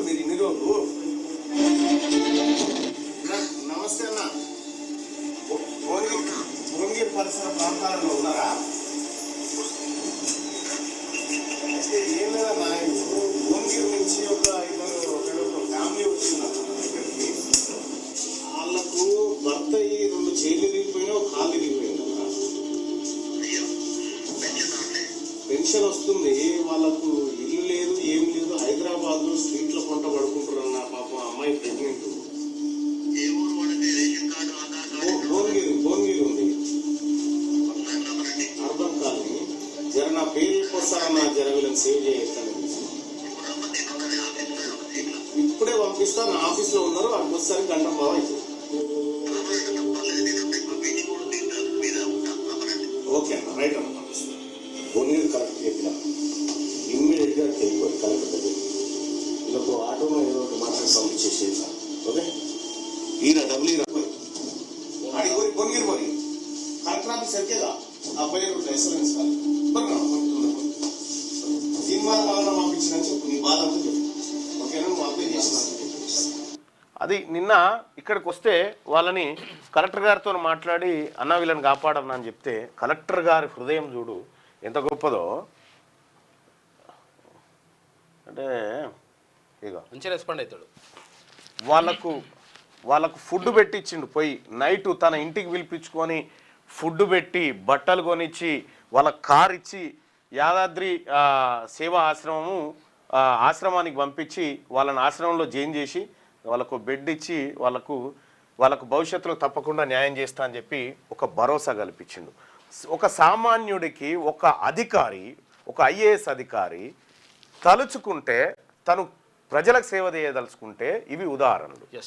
మీరు ఇన్ని రోజులు? నమస్తే అన్న. భువనగిరి భువనగిరి పరిసర ప్రాంతాలలో ఉన్నారా? అయితే ఏం లేదన్నా ఇప్పుడు భువనగిరి నుంచి ఒక ఇద్దరు ఫ్యామిలీ వచ్చిందన్న ఇక్కడికి వాళ్ళకు భర్త ఈ రెండు చేతులు దిగిపోయినా ఒక కాళ్ళు దిగిపోయిందన్న పెన్షన్ వస్తుంది. వాళ్ళకు ఇల్లు లేదు ఏం లేదు. హైదరాబాద్లో స్ట్రీట్ జర నా పేరు సేవ్ చేయొచ్చండి ఇప్పుడే పంపిస్తాను ఆఫీస్లో ఉన్నారు అక్కడికి వస్తారు గంట బాగా అవుతుంది. ఓకే అన్న రైట్ అన్న పంపిస్తాను భువనగిరి కలెక్టర్ చెప్పిన. ఇమ్మీడియట్గా వెళ్ళిపోయి కలెక్టర్ దగ్గర వీళ్ళకు ఆటోలో ఏదో ఒకటి మాట్లాడి ఓకే? పంపించిన చెప్పు నీ బాధ అంతా చెప్పు. ఓకేనా? నువ్వు అప్లై చేసిన అది నిన్న ఇక్కడికి వస్తే వాళ్ళని కలెక్టర్ గారితో మాట్లాడి అన్న వీళ్ళని కాపాడన్నా అని చెప్తే కలెక్టర్ గారి హృదయం చూడు ఎంత గొప్పదో. అంటే ఇక మంచి రెస్పాండ్ అవుతాడు. వాళ్ళకు వాళ్ళకు ఫుడ్ పెట్టించిండు పోయి నైట్ తన ఇంటికి పిలిపించుకొని ఫుడ్ పెట్టి బట్టలు కొనిచ్చి వాళ్ళ కార్ ఇచ్చి యాదాద్రి సేవా ఆశ్రమము ఆశ్రమానికి పంపించి వాళ్ళని ఆశ్రమంలో జైన్ చేసి వాళ్ళకు బెడ్ ఇచ్చి వాళ్ళకు వాళ్ళకు భవిష్యత్తులో తప్పకుండా న్యాయం చేస్తా అని చెప్పి ఒక భరోసా కల్పించిండు. ఒక సామాన్యుడికి ఒక అధికారి ఒక ఐఏఎస్ అధికారి తలుచుకుంటే తను ప్రజలకు సేవ చేయదలుచుకుంటే ఇవి ఉదాహరణలు. ఎస్